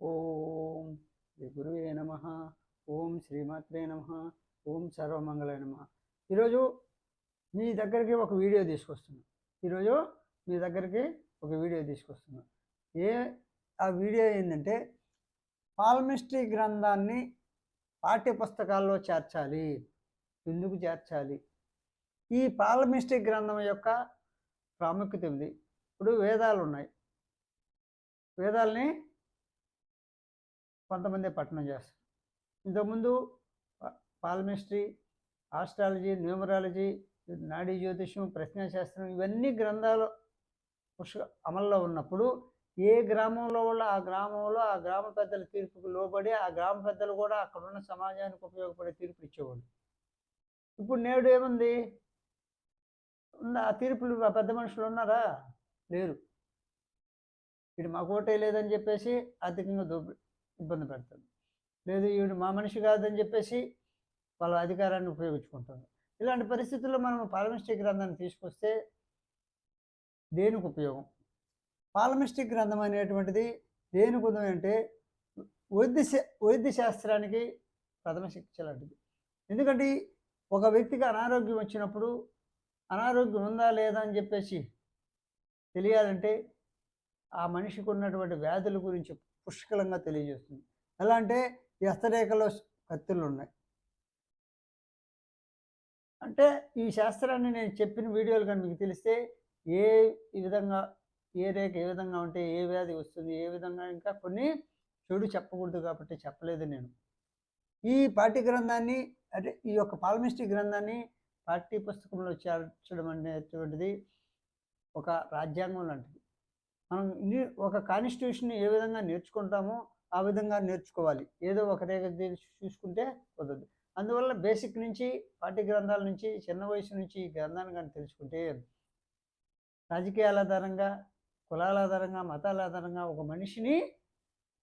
ఓం శ్రీ గురువే నమ. ఓం శ్రీమాత్రే నమ. ఓం సర్వమంగళ నమ. ఈరోజు మీ దగ్గరికి ఒక వీడియో తీసుకొస్తున్నా. ఈరోజు మీ దగ్గరికి ఒక వీడియో తీసుకొస్తున్నా. ఏ ఆ వీడియో ఏంటంటే పాల్మిస్ట్రీ గ్రంథాన్ని పాఠ్య పుస్తకాల్లో చేర్చాలి. ఎందుకు చేర్చాలి? ఈ పాల్మిస్ట్రీ గ్రంథం యొక్క ప్రాముఖ్యత ఉంది ఇప్పుడు వేదాలు ఉన్నాయి వేదాలని కొంతమంది పట్టణం చేస్తారు. ఇంతకుముందు పాల్మిస్ట్రీ ఆస్ట్రాలజీ న్యూమరాలజీ నాడీ జ్యోతిష్యం ప్రశ్నాశాస్త్రం ఇవన్నీ గ్రంథాలు పుష్క అమల్లో ఉన్నప్పుడు ఏ గ్రామంలో వాళ్ళు ఆ గ్రామంలో ఆ గ్రామ పెద్దల తీర్పుకు లోబడి ఆ గ్రామ పెద్దలు కూడా అక్కడ ఉన్న సమాజానికి ఉపయోగపడే తీర్పు ఇచ్చేవాళ్ళు. ఇప్పుడు నేడు ఏముంది? ఉన్న ఆ తీర్పులు ఆ పెద్ద మనుషులు ఉన్నారా? లేరు. వీడు మాకు ఓటే లేదని చెప్పేసి ఆర్థికంగా దోపి ఇబ్బంది పెడతాడు. లేదు ఈవిడు మా మనిషి కాదని చెప్పేసి వాళ్ళ అధికారాన్ని ఉపయోగించుకుంటారు ఇలాంటి పరిస్థితుల్లో మనం పాలమిస్టిక్ గ్రంథాన్ని తీసుకొస్తే దేనికి ఉపయోగం? పాలమిస్టిక్ గ్రంథం అనేటువంటిది దేనికి ఉదయం అంటే వైద్య శా- వైద్య శాస్త్రానికి ప్రథమ శిక్ష లాంటిది. ఎందుకంటే ఒక వ్యక్తికి అనారోగ్యం వచ్చినప్పుడు అనారోగ్యం ఉందా లేదా అని చెప్పేసి తెలియాలంటే ఆ మనిషికి ఉన్నటువంటి వ్యాధుల గురించి పుష్కలంగా తెలియజేస్తుంది. ఎలా అంటే ఈ హస్తరేఖలో కత్తులు ఉన్నాయి అంటే ఈ శాస్త్రాన్ని నేను చెప్పిన వీడియోలు కానీ మీకు తెలిస్తే ఏ ఈ విధంగా ఏ రేఖ ఏ విధంగా ఉంటే ఏ వ్యాధి వస్తుంది ఏ విధంగా ఇంకా కొన్ని చెడు చెప్పకూడదు కాబట్టి చెప్పలేదు నేను. ఈ పాఠ్య గ్రంథాన్ని అంటే ఈ యొక్క పాల్మిస్టిక్ గ్రంథాన్ని పాఠ్య పుస్తకంలో చేర్చడం అనేటువంటిది ఒక రాజ్యాంగం లాంటిది. మనం ఒక కాన్స్టిట్యూషన్ ఏ విధంగా నేర్చుకుంటామో ఆ విధంగా నేర్చుకోవాలి. ఏదో ఒక రేఖ చూసుకుంటే కుదరదు అందువల్ల బేసిక్ నుంచి పాఠ్య గ్రంథాల నుంచి చిన్న వయసు నుంచి ఈ గ్రంథాన్ని కానీ తెలుసుకుంటే రాజకీయాల ఆధారంగా కులాల ఆధారంగా మతాల ఆధారంగా ఒక మనిషిని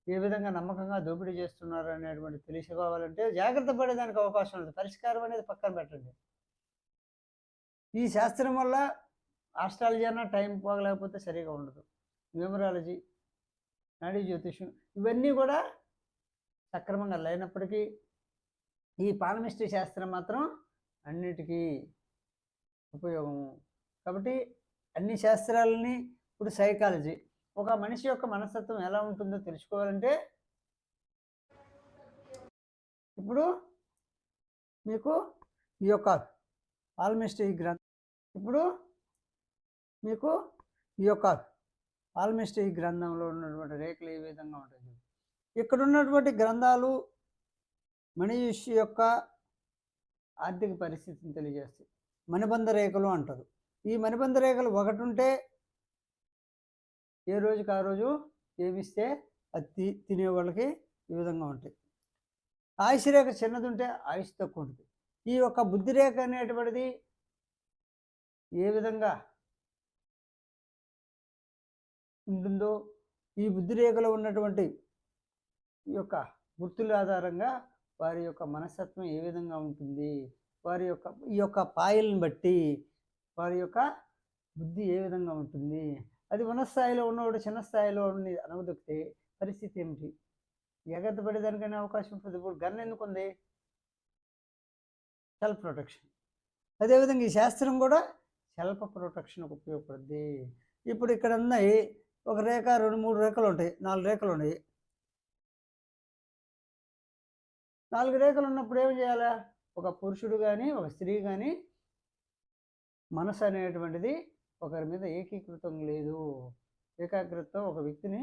ఏ విధంగా నమ్మకంగా దోపిడీ చేస్తున్నారు అనేటువంటి తెలుసుకోవాలంటే జాగ్రత్త పడేదానికి అవకాశం ఉంది పరిష్కారం అనేది పక్కన పెట్టండి. ఈ శాస్త్రం వల్ల ఆస్ట్రాలజీ అన్న టైం పోగలేకపోతే సరిగా ఉండదు. న్యూమరాలజీ నాడీ జ్యోతిష్యం ఇవన్నీ కూడా సక్రమంగా లేనప్పటికీ ఈ పాలమిస్ట్రీ శాస్త్రం మాత్రం అన్నిటికీ ఉపయోగము. కాబట్టి అన్ని శాస్త్రాలని ఇప్పుడు సైకాలజీ ఒక మనిషి యొక్క మనస్తత్వం ఎలా ఉంటుందో తెలుసుకోవాలంటే ఇప్పుడు మీకు ఈ యొక్క పాలమిస్ట్రీ గ్రంథం ఇప్పుడు మీకు ఈ యొక్క పాల్మిస్ట్రీ గ్రంథంలో ఉన్నటువంటి రేఖలు ఏ విధంగా ఉంటుంది ఇక్కడ ఉన్నటువంటి గ్రంథాలు మనిషి యొక్క ఆర్థిక పరిస్థితిని తెలియజేస్తాయి. మణిబంధ రేఖలు అంటారు. ఈ మణిబంధ రేఖలు ఒకటి ఉంటే ఏ రోజుకి ఆ రోజు ఏమిస్తే అది తి తినే వాళ్ళకి ఈ విధంగా ఉంటాయి. ఆయుష్ రేఖ చిన్నది ఉంటే ఆయుష్ తక్కువ ఉంటుంది ఈ యొక్క బుద్ధి రేఖ అనేటువంటిది ఏ విధంగా ఉంటుందో ఈ బుద్ధి రేఖలో ఉన్నటువంటి యొక్క గుర్తుల ఆధారంగా వారి యొక్క మనస్తత్వం ఏ విధంగా ఉంటుంది వారి యొక్క ఈ యొక్క పాయలను బట్టి వారి యొక్క బుద్ధి ఏ విధంగా ఉంటుంది అది ఉన్నస్థాయిలో ఉన్నవాడు చిన్న స్థాయిలో ఉండి అనవదొక్కితే పరిస్థితి ఏమిటి? ఎగత పడేదానికైనా అవకాశం ఉంటుంది. ఇప్పుడు గన్ ఎందుకు ఉంది? Self protection. అదేవిధంగా ఈ శాస్త్రం కూడా సెల్ఫ్ ప్రొటెక్షన్కి ఉపయోగపడుద్ది. ఇప్పుడు ఇక్కడ ఉన్నాయి ఒక రేఖ రెండు మూడు రేఖలు ఉంటాయి. నాలుగు రేఖలు ఉన్నాయి. నాలుగు రేఖలు ఉన్నప్పుడు ఏం చేయాలా? ఒక పురుషుడు కానీ ఒక స్త్రీ కానీ మనసు అనేటువంటిది ఒకరి మీద ఏకీకృతం లేదు. ఏకాగ్రతతో ఒక వ్యక్తిని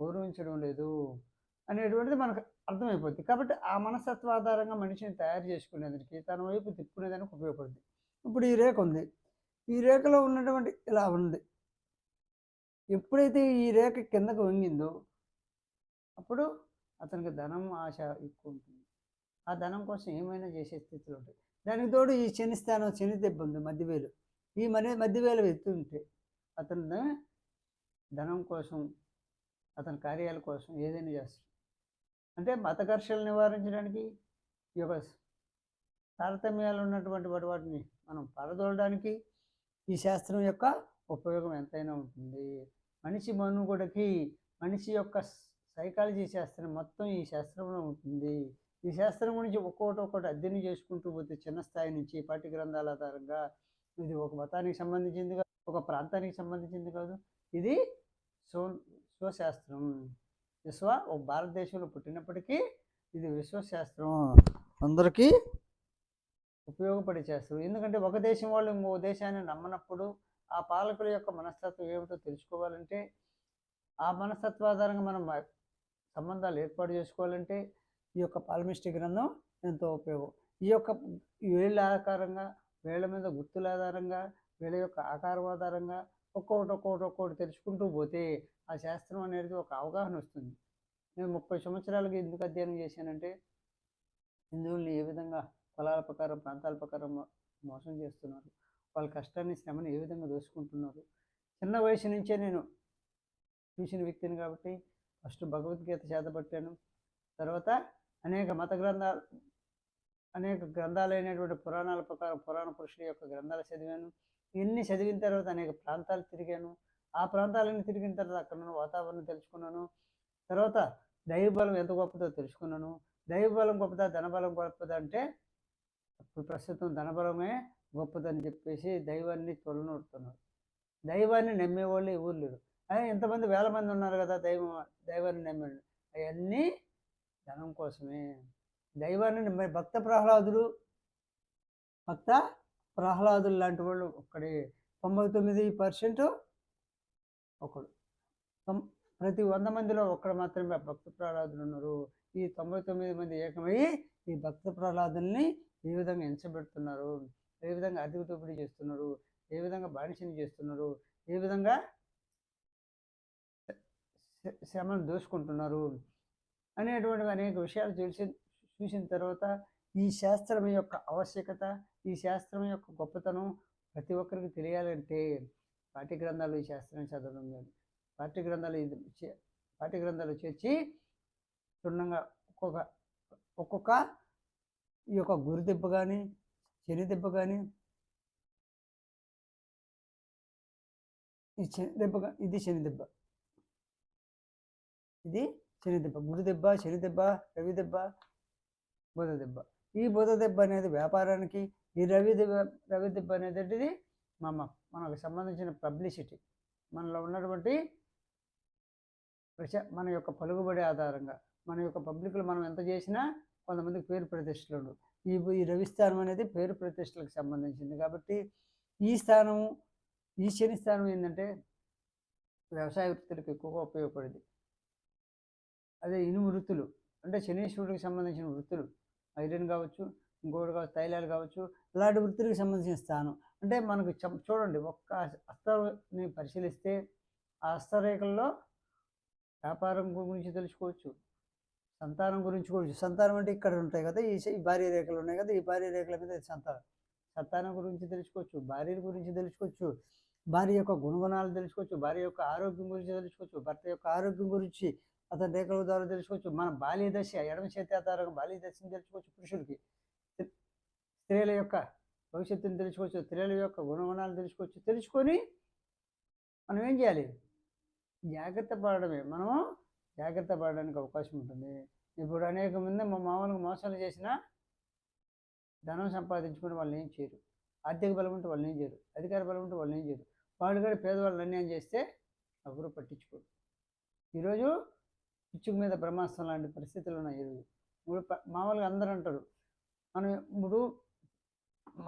గౌరవించడం లేదు అనేటువంటిది మనకు అర్థమైపోతుంది కాబట్టి ఆ మనస్తత్వ ఆధారంగా మనిషిని తయారు చేసుకునేదానికి తన వైపు తిప్పుకునేదానికి ఉపయోగపడుతుంది ఇప్పుడు ఈ రేఖ ఉంది. ఈ రేఖలో ఉన్నటువంటి ఇలా ఉంది. ఎప్పుడైతే ఈ రేఖ కిందకు వంగిందో అప్పుడు అతనికి ధనం ఆశ ఎక్కువ ఉంటుంది. ఆ ధనం కోసం ఏమైనా చేసే స్థితిలో ఉంటాయి. దానికి తోడు ఈ శని స్థానం శని దెబ్బ ఉంది మధ్యవేలు. ఈ మరి మధ్యవేలు ఎత్తు ఉంటే అతను ధనం కోసం అతని కార్యాల కోసం ఏదైనా చేస్తాడు. అంటే మత ఘర్షణలు నివారించడానికి ఈ యొక్క తారతమ్యాలు ఉన్నటువంటి వాటి వాటిని మనం పరదోలడానికి ఈ శాస్త్రం యొక్క ఉపయోగం ఎంతైనా ఉంటుంది. మనిషి మనుగడకి మనిషి యొక్క సైకాలజీ శాస్త్రం మొత్తం ఈ శాస్త్రంలో ఉంటుంది. ఈ శాస్త్రం గురించి ఒక్కొక్కటి ఒక్కటి అధ్యయనం చేసుకుంటూ పోతే చిన్న స్థాయి నుంచి పాఠ్య గ్రంథాల ఆధారంగా ఇది ఒక మతానికి సంబంధించింది కాదు ఒక ప్రాంతానికి సంబంధించింది కాదు. ఇది స్వ విశ్వశాస్త్రం విశ్వ ఒక భారతదేశంలో పుట్టినప్పటికీ ఇది విశ్వశాస్త్రం. అందరికీ ఉపయోగపడే శాస్త్రం. ఎందుకంటే ఒక దేశం వాళ్ళు ఇంకో దేశాన్ని నమ్మనప్పుడు ఆ పాలకుల యొక్క మనస్తత్వం ఏమిటో తెలుసుకోవాలంటే ఆ మనస్తత్వాధారంగా మనం సంబంధాలు ఏర్పాటు చేసుకోవాలంటే ఈ యొక్క పాల్మిస్టిక్ గ్రంథం ఎంతో ఉపయోగం. ఈ యొక్క వేళ్ళ ఆకారంగా వేళ్ళ మీద గుర్తుల ఆధారంగా వీళ్ళ యొక్క ఆకారం ఆధారంగా ఒక్కొక్కటి ఒక్కొక్కటి ఒక్కొక్కటి తెలుసుకుంటూ పోతే ఆ శాస్త్రం అనేది ఒక అవగాహన వస్తుంది. నేను ముప్పై సంవత్సరాలకి ఎందుకు అధ్యయనం చేశానంటే హిందువుల్ని ఏ విధంగా కులాల ప్రకారం ప్రాంతాల ప్రకారం మోసం చేస్తున్నారు? వాళ్ళ కష్టాన్ని శ్రమని ఏ విధంగా దోసుకుంటున్నారు చిన్న వయసు నుంచే నేను చూసిన వ్యక్తిని కాబట్టి ఫస్ట్ భగవద్గీత చేతపట్టాను తర్వాత అనేక మత గ్రంథాలు అనేక గ్రంథాలైనటువంటి పురాణాల ప్రకారం పురాణ పురుషుల యొక్క గ్రంథాలు చదివాను. ఇన్ని చదివిన తర్వాత అనేక ప్రాంతాలు తిరిగాను. ఆ ప్రాంతాలన్నీ తిరిగిన తర్వాత అక్కడ ఉన్న వాతావరణం తెలుసుకున్నాను. తర్వాత దైవబలం ఎంత గొప్పదో తెలుసుకున్నాను. దైవబలం గొప్పదా ధనబలం గొప్పదా అంటే ఇప్పుడు ప్రస్తుతం ధనబలమే గొప్పదని చెప్పేసి దైవాన్ని తొలనొడుతున్నారు. దైవాన్ని నమ్మేవాళ్ళు ఎవరు లేరు. అదే ఎంతమంది వేల మంది ఉన్నారు కదా దైవం దైవాన్ని నమ్మేవాళ్ళు అవన్నీ ధనం కోసమే. దైవాన్ని నమ్మే భక్త ప్రహ్లాదుడు భక్త ప్రహ్లాదులు లాంటి వాళ్ళు ఒక్కడే. తొంభై తొమ్మిది పర్సెంట్ ఒకడు. తొం- ప్రతి వంద మందిలో ఒక్కడు మాత్రమే భక్త ప్రహ్లాదులు ఉన్నారు. ఈ తొంభై తొమ్మిది మంది ఏకమై ఈ భక్త ప్రహ్లాదుల్ని ఈ విధంగా ఎంచబెడుతున్నారు. ఏ విధంగా అధిక దోపిడీ చేస్తున్నారు ఏ విధంగా బానిసని చేస్తున్నారు ఏ విధంగా శ్రమను దోసుకుంటున్నారు అనేటువంటివి అనేక విషయాలు తెలిసి చూసిన తర్వాత ఈ శాస్త్రం యొక్క ఆవశ్యకత ఈ శాస్త్రం యొక్క గొప్పతనం ప్రతి ఒక్కరికి తెలియాలంటే పాఠ్య గ్రంథాలు ఈ శాస్త్రం చదవడం లేదు పాఠ్య గ్రంథాలు చే- పాఠ్య గ్రంథాలు చేర్చి క్షుణ్ణంగా ఒక్కొక్క ఒక్కొక్క ఈ యొక్క గురుదెబ్బ కానీ శని దెబ్బ కానీ ఈ శని దెబ్బ ఇది శని దెబ్బ. ఇది శని దెబ్బ. గురు దెబ్బ శని దెబ్బ రవి దెబ్బ బుధ దెబ్బ. ఈ బుధ దెబ్బ అనేది వ్యాపారానికి ఈ రవి దెబ్బ రవి దెబ్బ అనేది మన మనకు సంబంధించిన పబ్లిసిటీ. మనలో ఉన్నటువంటి ప్రచ మన యొక్క పలుకుబడి ఆధారంగా మన యొక్క పబ్లిక్లో మనం ఎంత చేసినా కొంతమందికి పేరు ప్రతిష్టలు ఉండవు ఈ ఈ రవిస్థానం అనేది పేరు ప్రతిష్టలకు సంబంధించింది. కాబట్టి ఈ స్థానము ఈ శని స్థానం ఏంటంటే వ్యవసాయ వృత్తులకు ఎక్కువగా ఉపయోగపడింది. అదే ఇనుము వృత్తులు అంటే శనీశ్వరుడికి సంబంధించిన వృత్తులు ఐరన్ కావచ్చు ఇంకోటి కావచ్చు తైలాలు కావచ్చు ఇలాంటి వృత్తులకు సంబంధించిన స్థానం. అంటే మనకు చం- చూడండి ఒక్క అస్తని పరిశీలిస్తే ఆ అస్తరేఖల్లో వ్యాపారం గురించి తెలుసుకోవచ్చు. సంతానం గురించి కూడా సంతానం అంటే ఇక్కడ ఉంటాయి కదా ఈ భార్య రేఖలు ఉన్నాయి కదా ఈ భార్య రేఖల మీద సంతానం. సంతానం గురించి తెలుసుకోవచ్చు భార్య గురించి తెలుసుకోవచ్చు భార్య యొక్క గుణగుణాలు తెలుసుకోవచ్చు భార్య యొక్క ఆరోగ్యం గురించి తెలుసుకోవచ్చు భర్త యొక్క ఆరోగ్యం గురించి అతని రేఖల ద్వారా తెలుసుకోవచ్చు. మన బాల్యదశ ఎడమ చేతి ఆధారంగా బాల్యదశని తెలుసుకోవచ్చు పురుషుడికి. స్త్రీల యొక్క భవిష్యత్తుని తెలుసుకోవచ్చు స్త్రీల యొక్క గుణగుణాలు తెలుసుకోవచ్చు. తెలుసుకొని మనం ఏం చేయాలి? జాగ్రత్త పడడమే. మనము జాగ్రత్త పడడానికి అవకాశం ఉంటుంది. ఇప్పుడు అనేక మంది మా మామూలుగా మోసాలు చేసినా ధనం సంపాదించుకుని వాళ్ళు ఏం చేయరు. ఆర్థిక బలం ఉంటే వాళ్ళు ఏం చేయరు. అధికార బలం ఉంటే వాళ్ళు ఏం చేయరు. వాళ్ళు కూడా పేదవాళ్ళు అన్యాయం చేస్తే ఎవరు పట్టించుకోరు. ఈరోజు పిచ్చుకు మీద బ్రహ్మాస్త్రం లాంటి పరిస్థితులు ఉన్నాయి ఈరోజు. ఇప్పుడు మామూలుగా అందరూ అంటారు. మనం ఇప్పుడు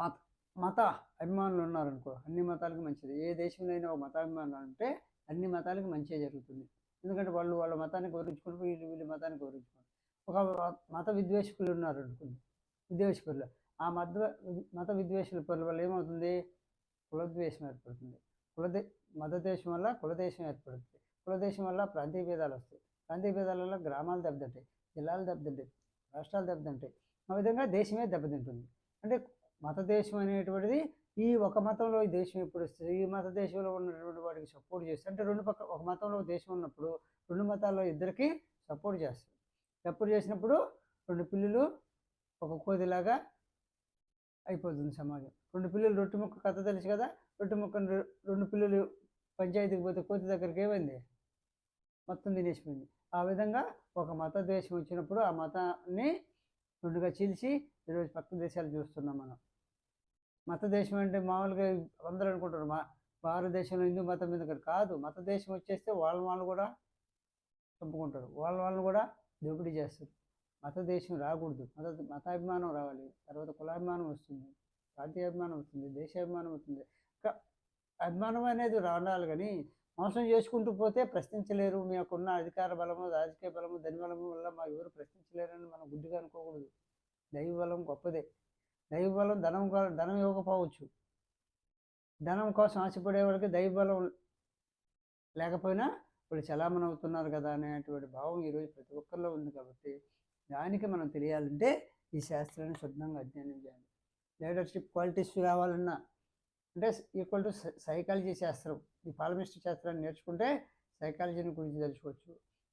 మత మత అభిమానులు ఉన్నారనుకో అన్ని మతాలకు మంచిది. ఏ దేశంలో అయినా ఒక మతాభిమానులు అంటే అన్ని మతాలకు మంచిగా జరుగుతుంది. ఎందుకంటే వాళ్ళు వాళ్ళ మతాన్ని గౌరవించుకుంటూ వీళ్ళు వీళ్ళ మతాన్ని గౌరవించుకుంటారు. ఒక మత విద్వేషకులు ఉన్నారు అనుకోండి విద్వేషకులు. ఆ మత మత విద్వేషుల పనుల వల్ల ఏమవుతుంది? కులద్వేషం ఏర్పడుతుంది. కులదే మతదేశం వల్ల కులదేశం ఏర్పడుతుంది. కులదేశం వల్ల ప్రాంతీయ భేదాలు వస్తాయి. ప్రాంతీయ భేదాల వల్ల గ్రామాలు దెబ్బతింటాయి జిల్లాలు దెబ్బతింటాయి రాష్ట్రాలు దెబ్బతింటాయి. ఆ విధంగా దేశమే దెబ్బతింటుంది. అంటే మత దేశం అనేటువంటిది ఈ ఒక మతంలో ఈ దేశం ఎప్పుడు వస్తుంది ఈ మత దేశంలో ఉన్నటువంటి వాడికి సపోర్ట్ చేస్తుంది అంటే రెండు పక్క ఒక మతంలో దేశం ఉన్నప్పుడు రెండు మతాల్లో ఇద్దరికి సపోర్ట్ చేస్తుంది సపోర్ట్ చేసినప్పుడు రెండు పిల్లులు ఒక కోదిలాగా అయిపోతుంది సమాజం. రెండు పిల్లలు రొట్టె ముక్క కథ తెలుసు కదా? రొట్టె ముక్క రెండు పిల్లలు పంచాయతీకి పోతే కోతి దగ్గరికి ఏమైంది? మొత్తం తినేసిపోయింది. ఆ విధంగా ఒక మత దేశం వచ్చినప్పుడు ఆ మతాన్ని రెండుగా చీల్చి ఈరోజు పక్క దేశాలు చూస్తున్నాం మనం. మత దేశం అంటే మామూలుగా అందరూ అనుకుంటారు మా భారతదేశంలో హిందూ మతం మీద కాదు. మత దేశం వచ్చేస్తే వాళ్ళ వాళ్ళు కూడా చంపుకుంటారు వాళ్ళ వాళ్ళని కూడా దోపిడీ చేస్తారు. మత దేశం రాకూడదు. మత మతాభిమానం రావాలి. తర్వాత కులాభిమానం వస్తుంది. ప్రాంతీయాభిమానం వస్తుంది. దేశాభిమానం వస్తుంది. ఇంకా అభిమానం అనేది రావాలి కానీ మోసం చేసుకుంటూ పోతే ప్రశ్నించలేరు. మీ యొక్క ఉన్న అధికార బలము రాజకీయ బలము ధని బలము వల్ల మా ఎవరు ప్రశ్నించలేరని మనం గుడ్డిగా అనుకోకూడదు. దైవ బలం గొప్పదే. దైవబలం ధనం ధనం ఇవ్వకపోవచ్చు. ధనం కోసం ఆశపడే వాళ్ళకి దైవ బలం లేకపోయినా వాళ్ళు చలామణి అవుతున్నారు కదా అనేటువంటి భావం ఈరోజు ప్రతి ఒక్కరిలో ఉంది కాబట్టి దానికి మనం తెలియాలంటే ఈ శాస్త్రాన్ని శుద్ధంగా అధ్యయనం చేయాలి. లీడర్షిప్ క్వాలిటీస్ కావాలన్నా అంటే ఈక్వల్ టు సైకాలజీ శాస్త్రం. ఈ పాలమిస్ట్ శాస్త్రాన్ని నేర్చుకుంటే సైకాలజీని గురించి తెలుసుకోవచ్చు.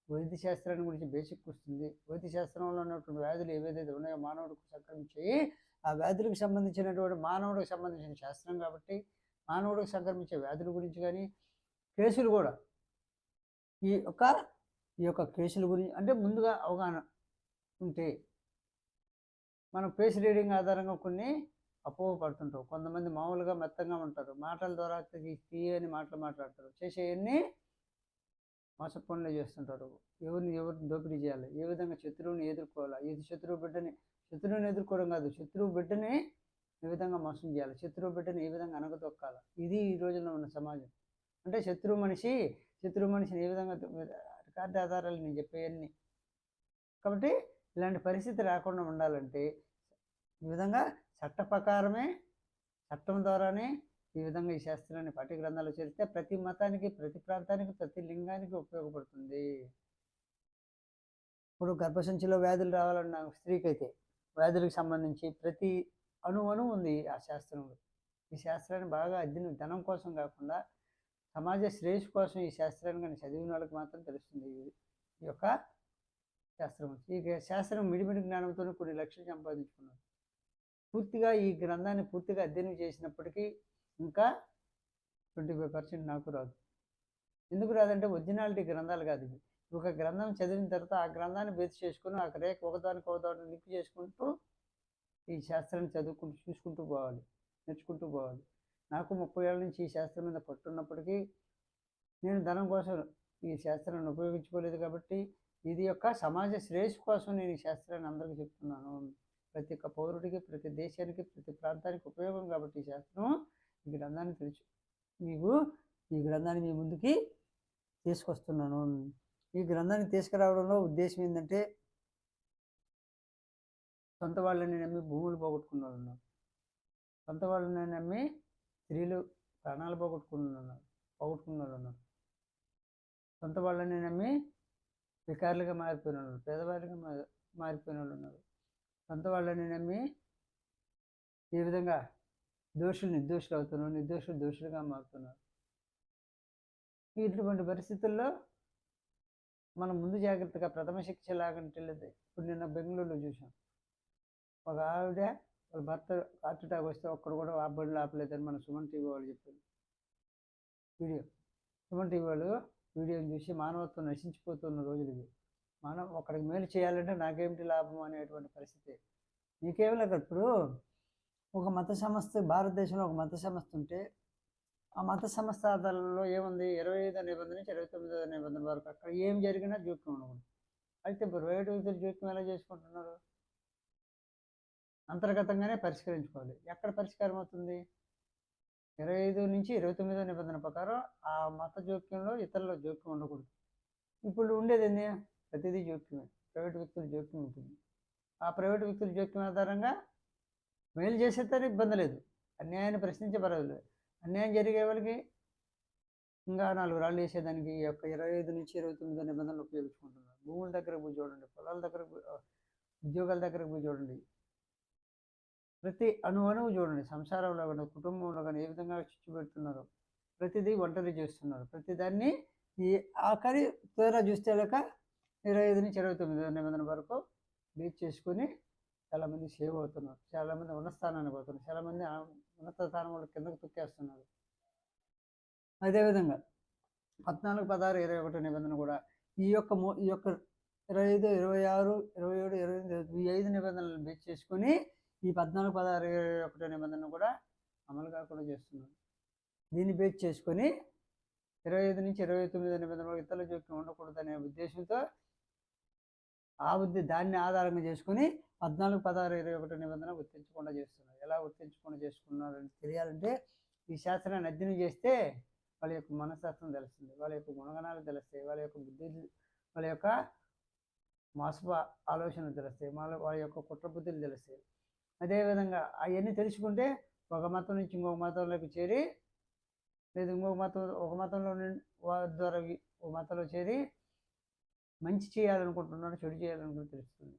వైద్య శాస్త్రాన్ని గురించి బేసిక్ వస్తుంది. వైద్య శాస్త్రంలో ఉన్నటువంటి వ్యాధులు ఏవేదైతే ఉన్నాయో మానవుడికి సంక్రమించాయి ఆ వ్యాధులకు సంబంధించినటువంటి మానవుడికి సంబంధించిన శాస్త్రం కాబట్టి మానవుడికి సంక్రమించే వ్యాధుల గురించి కానీ కేసులు కూడా. ఈ యొక్క ఈ యొక్క కేసుల గురించి అంటే ముందుగా అవగాహన ఉంటే మనం ఫేస్ రీడింగ్ ఆధారంగా కొన్ని అపోహ పడుతుంటాం కొంతమంది మామూలుగా మెత్తంగా ఉంటారు. మాటల ద్వారా తీయని మాటలు మాట్లాడతారు. చేసేవన్నీ మోస పనులు చేస్తుంటారు. ఎవరిని ఎవరిని దోపిడీ చేయాలి? ఏ విధంగా శత్రువుని ఎదుర్కోవాలి? ఏది శత్రువు బిడ్డని శత్రువుని ఎదుర్కోవడం కాదు. శత్రువు బిడ్డని ఏ విధంగా మోసం చేయాలి? శత్రువు బిడ్డని ఏ విధంగా అనగతొక్కాలి ఇది ఈ రోజుల్లో ఉన్న సమాజం. అంటే శత్రువు మనిషి శత్రువు మనిషిని ఏ విధంగా రికార్డు ఆధారాలు నేను చెప్పేవన్నీ. కాబట్టి ఇలాంటి పరిస్థితి రాకుండా ఉండాలంటే ఈ విధంగా చట్ట ప్రకారమే చట్టం ద్వారానే ఈ విధంగా ఈ శాస్త్రాన్ని పాఠ్య గ్రంథాలు చేస్తే ప్రతి మతానికి ప్రతి ప్రాంతానికి ప్రతి లింగానికి ఉపయోగపడుతుంది. ఇప్పుడు గర్భసంచిలో వ్యాధులు రావాలన్న స్త్రీకైతే వ్యాధులకు సంబంధించి ప్రతి అణు ఉంది ఆ శాస్త్రంలో. ఈ శాస్త్రాన్ని బాగా అధ్యయనం ధనం కోసం కాకుండా సమాజ శ్రేయస్సు కోసం ఈ శాస్త్రాన్ని కానీ చదివిన వాళ్ళకి మాత్రం తెలుస్తుంది. ఈ- యొక్క శాస్త్రం. ఈ శాస్త్రం మిడిమిడి జ్ఞానంతో కొన్ని లక్షలు సంపాదించుకున్నాను పూర్తిగా ఈ గ్రంథాన్ని పూర్తిగా అధ్యయనం చేసినప్పటికీ ఇంకా ట్వంటీ ఫైవ్ పర్సెంట్ నాకు రాదు. ఎందుకు రాదంటే ఒరిజినాలిటీ గ్రంథాలు కాదు ఇవి. ఒక గ్రంథం చదివిన తర్వాత ఆ గ్రంథాన్ని బేస్ చేసుకుని ఆ రేఖ ఒకదానికి ఒకదాన్ని లింక్ చేసుకుంటూ ఈ శాస్త్రాన్ని చదువుకుంటూ చూసుకుంటూ పోవాలి నేర్చుకుంటూ పోవాలి. నాకు ముప్పై ఏళ్ళ నుంచి ఈ శాస్త్రం మీద పట్టున్నప్పటికీ నేను ధనం కోసం ఈ శాస్త్రాన్ని ఉపయోగించుకోలేదు కాబట్టి ఇది యొక్క సమాజ శ్రేయస్సు కోసం నేను ఈ శాస్త్రాన్ని అందరికీ చెప్తున్నాను. ప్రతి ఒక్క పౌరుడికి ప్రతి దేశానికి ప్రతి ప్రాంతానికి ఉపయోగం కాబట్టి ఈ శాస్త్రం ఈ గ్రంథాన్ని తెలుసు మీకు ఈ గ్రంథాన్ని మీ ముందుకి తీసుకొస్తున్నాను. ఈ గ్రంథాన్ని తీసుకురావడంలో ఉద్దేశం ఏంటంటే సొంత వాళ్ళని నమ్మి భూములు పోగొట్టుకున్న వాళ్ళు ఉన్నారు సొంత వాళ్ళని నమ్మి స్త్రీలు ప్రాణాలు పోగొట్టుకున్న వాళ్ళు ఉన్నారు పోగొట్టుకున్న వాళ్ళు ఉన్నారు సొంత వాళ్ళని నమ్మి వికారులుగా మారిపోయిన వాళ్ళు పేదవాళ్ళుగా మా- మారిపోయిన వాళ్ళు ఉన్నారు సొంత వాళ్ళని నమ్మి ఈ విధంగా దోషులు నిర్దోషులు అవుతున్నారు నిర్దోషులు దోషులుగా మారుతున్నారు. ఇటువంటి పరిస్థితుల్లో మనం ముందు జాగ్రత్తగా ప్రథమ శిక్ష లాగంటే ఇప్పుడు నిన్న బెంగళూరులో చూసాం ఒక ఆవిడ వాళ్ళ భర్త హార్ట్ అటాక్ వస్తే ఒక్కడు కూడా ఆ బండిలో ఆపలేదని మన సుమన్ టీవీ వాళ్ళు చెప్పారు. వీడియో. సుమన్ టీవీ వాళ్ళు వీడియోని చూసి మానవత్వం నశించిపోతున్న రోజులు ఇవి. మనం ఒకడికి మేలు చేయాలంటే నాకేమిటి లాభం అనేటువంటి పరిస్థితి. నీకేమి లేదు ఇప్పుడు. ఒక మత సంస్థ భారతదేశంలో ఒక మత సంస్థ ఉంటే ఆ మత సంస్థ ఏముంది? ఇరవై ఐదో నిబంధన నుంచి ఇరవై తొమ్మిదో నిబంధన వరకు అక్కడ ఏం జరిగినా జోక్యం ఉండకూడదు. అయితే ప్రైవేట్ వ్యక్తులు జోక్యం ఎలా చేసుకుంటున్నారు? అంతర్గతంగానే పరిష్కరించుకోవాలి. ఎక్కడ పరిష్కారం అవుతుంది? ఇరవై ఐదు నుంచి ఇరవై తొమ్మిదో నిబంధన ప్రకారం ఆ మత జోక్యంలో ఇతరుల జోక్యం ఉండకూడదు. ఇప్పుడు ఉండేది ఏంది? ప్రతిదీ జోక్యమే. ప్రైవేట్ వ్యక్తుల జోక్యం ఉంటుంది. ఆ ప్రైవేట్ వ్యక్తుల జోక్యం ఆధారంగా మేలు చేసేస్తే ఇబ్బంది లేదు. అన్యాయాన్ని ప్రశ్నించే పర్వాలేదు అన్యాయం జరిగే వాళ్ళకి ఇంకా నాలుగు రాళ్ళు వేసేదానికి ఈ యొక్క ఇరవై ఐదు నుంచి ఇరవై తొమ్మిదో నిబంధనలు ఉపయోగించుకుంటున్నారు. భూముల దగ్గరకు పోయి చూడండి పొలాల దగ్గర పోయి, ఉద్యోగాల దగ్గర పోయి చూడండి. ప్రతి అణు అణువు చూడండి సంసారంలో కానీ కుటుంబంలో కానీ ఏ విధంగా చిచ్చు పెడుతున్నారు ప్రతిదీ ఒంటరి చేస్తున్నారు. ప్రతిదాన్ని ఈ ఆఖరి త్వరగా చూస్తే లేక ఇరవై ఐదు నుంచి ఇరవై తొమ్మిది నిబంధన వరకు బీచ్ చేసుకొని చాలామంది సేవ్ అవుతున్నారు. చాలామంది ఉన్న స్థానానికి పోతున్నారు. చాలామంది ఉన్నత స్థానం వాళ్ళు కిందకు తొక్కేస్తున్నారు. అదేవిధంగా పద్నాలుగు పదహారు ఇరవై ఒకటి నిబంధన కూడా ఈ యొక్క మూ- ఈ యొక్క ఇరవై ఐదు ఇరవై ఆరు ఇరవై ఏడు ఇరవై ఎనిమిది ఈ ఐదు నిబంధనలను బేస్ చేసుకొని ఈ పద్నాలుగు పదహారు ఇరవై ఒకటో నిబంధన కూడా అమలు కాకుండా చేస్తున్నారు. దీన్ని బేస్ చేసుకొని ఇరవై ఐదు నుంచి ఇరవై తొమ్మిది నిబంధనలు ఇతరుల జోక్యం ఉండకూడదనే ఉద్దేశంతో ఆ బుద్ధి దాన్ని ఆధారంగా చేసుకుని పద్నాలుగు పదహారు ఇరవై ఒకటి నిబంధన గుర్తించకుండా చేస్తున్నారు. ఎలా గుర్తించకుండా చేసుకున్నారని తెలియాలంటే ఈ శాస్త్రాన్ని అధ్యయనం చేస్తే వాళ్ళ యొక్క మనస్తత్వం తెలుస్తుంది వాళ్ళ యొక్క గుణగణాలు తెలుస్తాయి వాళ్ళ యొక్క బుద్ధి వాళ్ళ యొక్క మోసపు ఆలోచనలు తెలుస్తాయి వాళ్ళ వాళ్ళ యొక్క కుట్ర బుద్ధులు తెలుస్తాయి అదేవిధంగా అవన్నీ తెలుసుకుంటే ఒక మతం నుంచి ఇంకొక మతంలోకి చేరి లేదు ఇంకొక మతం ఒక మతంలో నుండి వారి ద్వారా ఒక మతంలో చేరి మంచి చేయాలనుకుంటున్నాడు చెడు చేయాలనుకుంటే తెలుస్తుంది.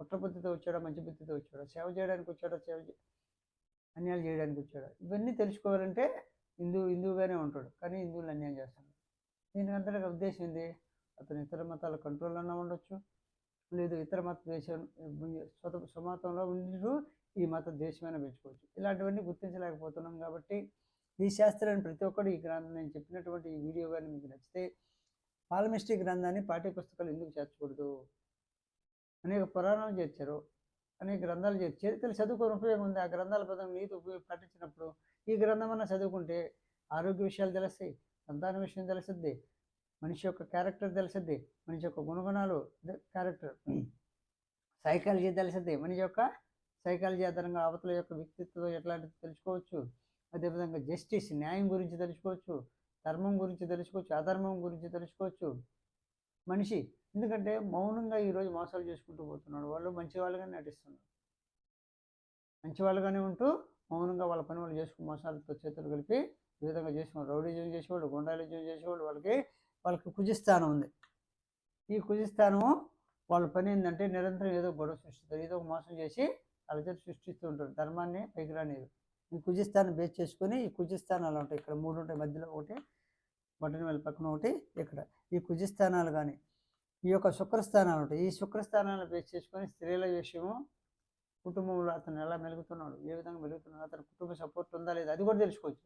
కుట్ర బుద్ధితో వచ్చాడో మంచి బుద్ధితో వచ్చాడో సేవ చేయడానికి వచ్చాడో సేవ చే- అన్యాయాలు చేయడానికి వచ్చాడో ఇవన్నీ తెలుసుకోవాలంటే హిందూ హిందువుగానే ఉంటాడు. కానీ హిందువులు అన్యాయం చేస్తాడు దీనికి అంతటా ఉద్దేశం ఏంది? అతను ఇతర మతాల కంట్రోల్లో ఉండొచ్చు. లేదు ఇతర మత దేశం సమాతంలో స్వమతంలో ఉంటూ ఈ మత దేశమైనా పెంచుకోవచ్చు. ఇలాంటివన్నీ గుర్తించలేకపోతున్నాం కాబట్టి ఈ శాస్త్రాన్ని ప్రతి ఒక్కరు ఈ గ్రంథం నేను చెప్పినటువంటి ఈ వీడియో కానీ మీకు నచ్చితే పాలమిస్టి గ్రంథాన్ని పాఠ్య పుస్తకాలు ఎందుకు చేర్చకూడదు? అనేక పురాణాలు చేర్చారు. అనేక గ్రంథాలు చేర్చి చరిత్రలు చదువుకోని ఉపయోగం ఉంది ఆ గ్రంథాల పదం నీతి ఉపయోగ పాటించినప్పుడు ఈ గ్రంథం అన్న చదువుకుంటే ఆరోగ్య విషయాలు తెలుస్తాయి సంతాన విషయం తెలుస్తుంది మనిషి యొక్క క్యారెక్టర్ తెలుస్తుంది మనిషి యొక్క గుణగుణాలు క్యారెక్టర్ సైకాలజీ తెలుస్తుంది మనిషి యొక్క సైకాలజీ ఆధారంగా అవతల యొక్క వ్యక్తిత్వం ఎట్లాంటిది తెలుసుకోవచ్చు అదేవిధంగా జస్టిస్ న్యాయం గురించి తెలుసుకోవచ్చు ధర్మం గురించి తెలుసుకోవచ్చు అధర్మం గురించి తెలుసుకోవచ్చు. మనిషి ఎందుకంటే మౌనంగా ఈరోజు మోసాలు చేసుకుంటూ పోతున్నాడు. వాళ్ళు మంచి వాళ్ళుగానే నటిస్తున్నారు. మంచి వాళ్ళుగానే ఉంటూ మౌనంగా వాళ్ళ పని వాళ్ళు చేసుకుని మోసాలతో చేతులు కలిపి ఈ విధంగా చేసేవాడు. రౌడీజం చేసేవాడు గుండాలిజం చేసేవాడు. వాళ్ళకి వాళ్ళకి కుజిస్థానం ఉంది. ఈ కుజిస్థానం వాళ్ళ పని ఏంటంటే నిరంతరం ఏదో గొడవ సృష్టిస్తారు. ఏదో ఒక మోసం చేసి వాళ్ళ సృష్టిస్తూ ఉంటారు. ధర్మాన్ని పైకి రానిది ఈ కుజిస్థానం బేస్ చేసుకొని ఈ కుజిస్థానాలు ఉంటాయి. ఇక్కడ మూడు ఉంటాయి. మధ్యలో ఒకటి బటన్ వెళ్ళి పక్కన ఒకటి ఇక్కడ. ఈ కుజిస్థానాలు కానీ ఈ యొక్క శుక్రస్థానాలు ఉంటాయి. ఈ శుక్రస్థానాలను బేస్ చేసుకొని స్త్రీల విషయము కుటుంబంలో అతను ఎలా మెలుగుతున్నాడు ఏ విధంగా మెలుగుతున్నాడు అతని కుటుంబ సపోర్ట్ ఉందా లేదా అది కూడా తెలుసుకోవచ్చు.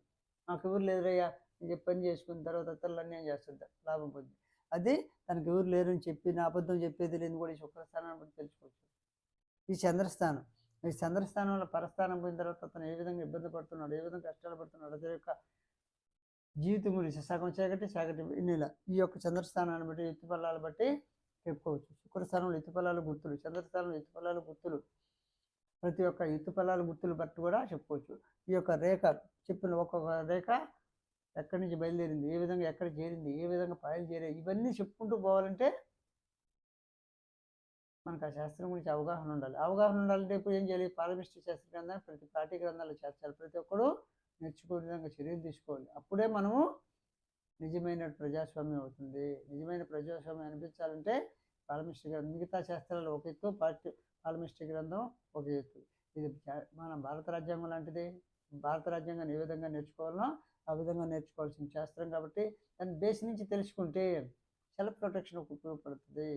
నాకు ఎవరు లేదురయ్యా నేను చెప్పి పని చేసుకున్న తర్వాత అతను అన్యాయం చేస్తుంది లాభం పొంది అది తనకు ఎవరు లేరని చెప్పి నా అబద్ధం చెప్పేది లేదు కూడా ఈ శుక్రస్థానాన్ని బట్టి తెలుసుకోవచ్చు. ఈ చంద్రస్థానం ఈ చంద్రస్థానంలో పరస్థానం పోయిన తర్వాత అతను ఏ విధంగా ఇబ్బంది పడుతున్నాడు ఏ విధంగా కష్టాలు పడుతున్నాడు అతని యొక్క జీవితం గురించి సగం చీకటి చీకటి నెల ఈ యొక్క చంద్రస్థానాన్ని బట్టి ఎత్తుపల్లాలు బట్టి చెప్పుకోవచ్చు. శుక్రస్థానంలో ఎత్తుపల్లాలు గుర్తులు చంద్రస్థానంలో ఎత్తుపల్లాలు గుర్తులు. ప్రతి ఒక్క ఎత్తుపల్లాల గుర్తులు బట్టి కూడా చెప్పుకోవచ్చు. ఈ యొక్క రేఖ చెప్పిన ఒక్కొక్క రేఖ ఎక్కడి నుంచి బయలుదేరింది ఏ విధంగా ఎక్కడ చేరింది ఏ విధంగా పాయలు చేరాయి ఇవన్నీ చెప్పుకుంటూ పోవాలంటే మనకు ఆ శాస్త్రం గురించి అవగాహన ఉండాలి. అవగాహన ఉండాలంటే ఇప్పుడు ఏం చేయాలి? పాలమిస్ట్రీ శాస్త్ర గ్రంథాన్ని ప్రతి పాఠ్య గ్రంథాలు చేర్చాలి. ప్రతి ఒక్కరు నేర్చుకునే విధంగా చర్యలు తీసుకోవాలి. అప్పుడే మనము నిజమైన ప్రజాస్వామ్యం అవుతుంది. నిజమైన ప్రజాస్వామ్యం అనిపించాలంటే పాలమిస్ట్రీ గ్రంథం మిగతా శాస్త్రాలు ఒక ఎత్తు పార్టీ పాలమిస్ట్రీ గ్రంథం ఒక ఎత్తు. ఇది మన భారత రాజ్యాంగం లాంటిది. భారత రాజ్యాంగం ఏ విధంగా నేర్చుకోవాలనో ఆ విధంగా నేర్చుకోవాల్సిన శాస్త్రం కాబట్టి దాని బేస్ నుంచి తెలుసుకుంటే సెల్ఫ్ ప్రొటెక్షన్ ఉపయోగపడుతుంది.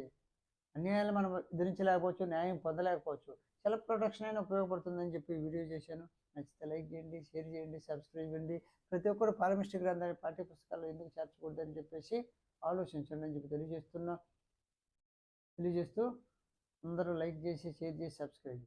అన్యాయాలు మనం ఎదిరించలేకపోవచ్చు న్యాయం పొందలేకపోవచ్చు. సెల్ఫ్ ప్రొటెక్షన్ అయినా ఉపయోగపడుతుందని చెప్పి వీడియో చేశాను. నచ్చితే లైక్ చేయండి షేర్ చేయండి సబ్స్క్రైబ్ చేయండి. ప్రతి ఒక్కరు పారమిస్టిక్ గ్రంథాన్ని పాఠ్య పుస్తకాల్లో ఎందుకు చేర్చకూడదని చెప్పేసి ఆలోచించండి అని చెప్పి తెలియజేస్తున్నా. తెలియజేస్తూ అందరూ లైక్ చేసి షేర్ చేసి సబ్స్క్రైబ్